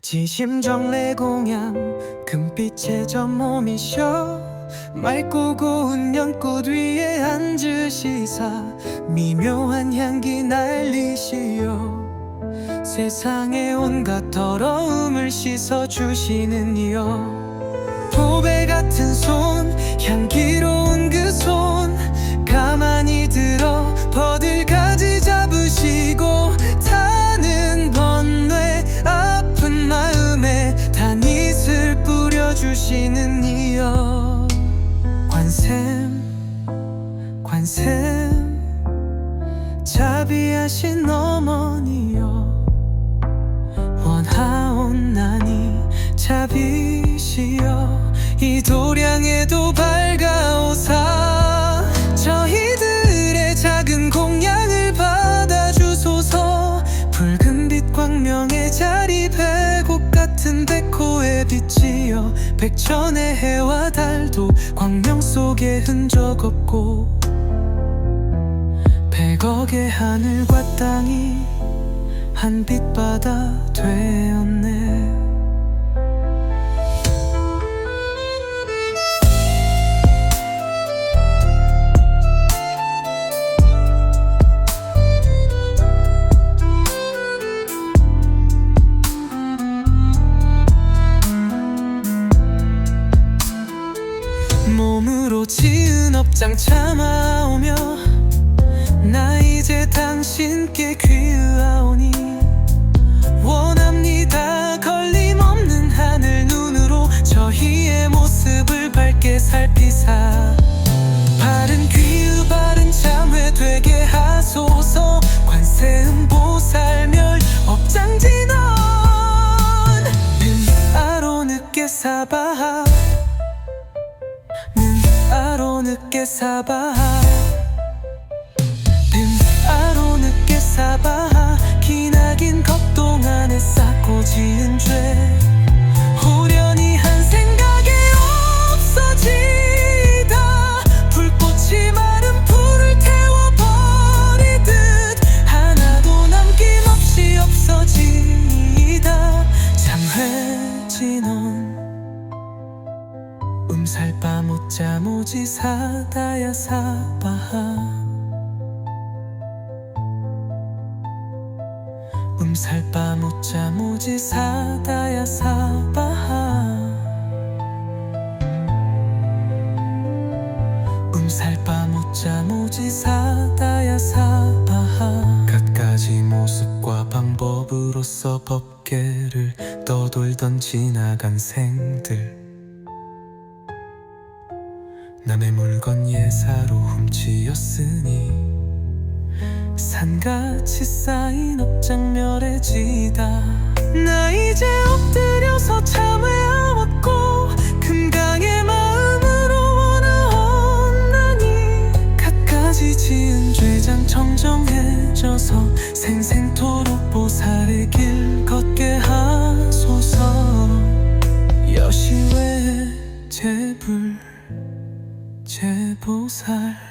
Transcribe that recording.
지심정래 공양 금빛에 저 몸이 쉬어. 맑고 고운 연꽃 위에 앉으시사 미묘한 향기 날리시오. 세상의 온갖 더러움을 씻어주시는 이여 보배 같은 손 향기 관샘 자비하신 어머니여 원하옵나니 자비시여 이 도량에도 밝아오사 저희들의 작은 공양을 받아주소서. 붉은 빛 광명의 자리 배곡 같은 백호의 빛이여 백천의 해와 달도 광명 속에 흔적 없고 백억의 하늘과 땅이 한 빛바다 되었네. 몸으로 지은 업장 참아오며 당신께 귀의하오니 원합니다. 걸림없는 하늘 눈으로 저희의 모습을 밝게 살피사. 바른 귀의 바른 참회 되게 하소서. 관세음 보살멸 업장진원. 아로 늦게 사바하. 는 아로 늦게 사바하 사바하. 기나긴 겁동 안에 쌓고 지은 죄. 후련히 한 생각에 없어지다. 불꽃이 마른 불을 태워버리듯 하나도 남김없이 없어지다. 장회진원 음살바 못자 모지 사다야 사바하 살바 못자 모지 사다야 사바하. 음살바 못자 모지 사다야 사바하. 갖가지 모습과 방법으로서 법계를 떠돌던 지나간 생들. 남의 물건 예사로 훔치었으니 산같이 쌓인 업 장멸해지다. 나 이제 엎드려서 참회하왔고 금강의 마음으로 원하옵나니 갖가지 지은 죄장 정정해져서 생생토록 보살의 길 걷게 하소서. 여시외 제불 제보살